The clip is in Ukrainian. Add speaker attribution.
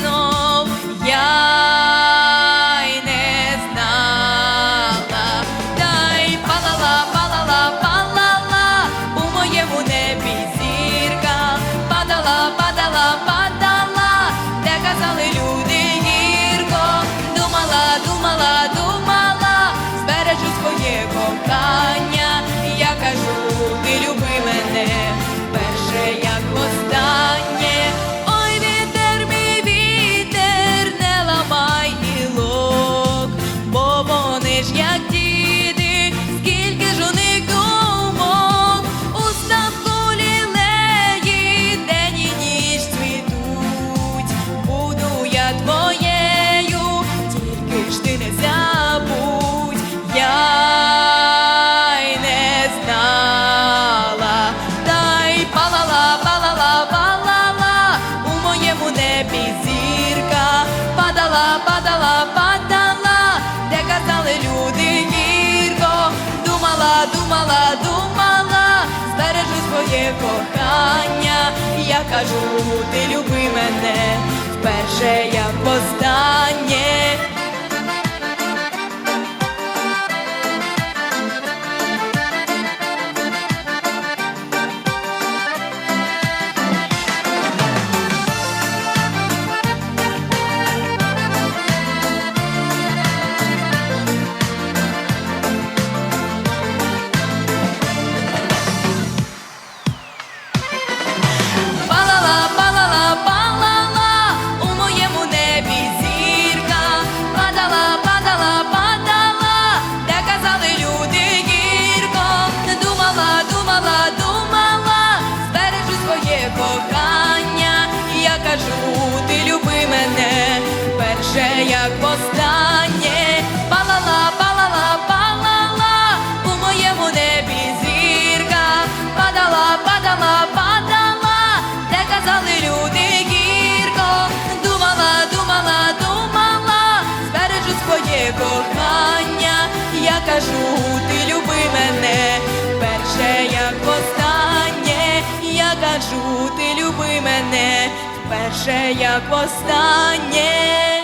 Speaker 1: знов я й не знала, та й палала, палала, палала у моєму небі зірка, падала, падала, падала. Падала, падала, падала, де казали люди гірко, думала, думала, думала, збережу своє кохання. Я кажу, ти люби мене вперше, я востаннє. Як востаннє. Палала, палала, палала у моєму небі зірка, падала, падала, падала, де казали люди гірко, думала, думала, думала, збережу своє кохання. Я кажу, ти люби мене перше, як востаннє. Я кажу, ти люби мене перше, як востаннє.